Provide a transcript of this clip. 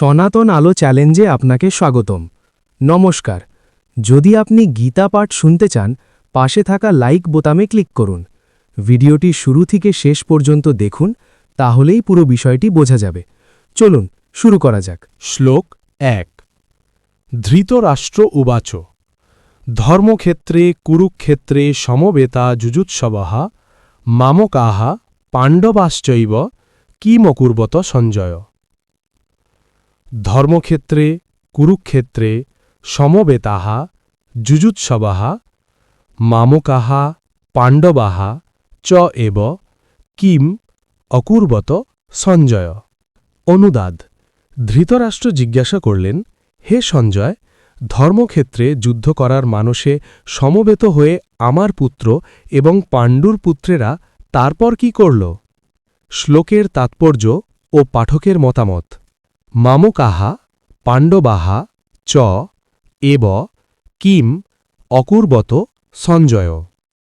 সনাতন আলো চ্যালেঞ্জে আপনাকে স্বাগতম। নমস্কার। যদি আপনি গীতা পাঠ শুনতে চান, পাশে থাকা লাইক বোতামে ক্লিক করুন। ভিডিওটি শুরু থেকে শেষ পর্যন্ত দেখুন, তাহলেই পুরো বিষয়টি বোঝা যাবে। চলুন, শুরু করা যাক। শ্লোক এক। ধৃতরাষ্ট্র উবাচ। ধর্মক্ষেত্রে, কুরুক্ষেত্রে সমবেতা যুজুৎসবः মামকাহ পাণ্ডবাশ্চৈব কি কিমকুর্বত সঞ্জয়। ধর্মক্ষেত্রে, কুরুক্ষেত্রে, সমবেতাহা যুজুৎসবः মামকাহা, পাণ্ডবাহা, চ এব, কিম, অকুর্বত, সঞ্জয়। অনুদাদ, ধৃতরাষ্ট্র জিজ্ঞাসা করলেন, হে সঞ্জয়, ধর্মক্ষেত্রে যুদ্ধ করার মানসে সমবেত হয়ে আমার পুত্র এবং পাণ্ডুর পুত্রেরা তারপর কি করল? শ্লোকের তাৎপর্য ও পাঠকের মতামত। মামকাহা পাণ্ডবাহা চ এব কিম অকুর্বত সঞ্জয়।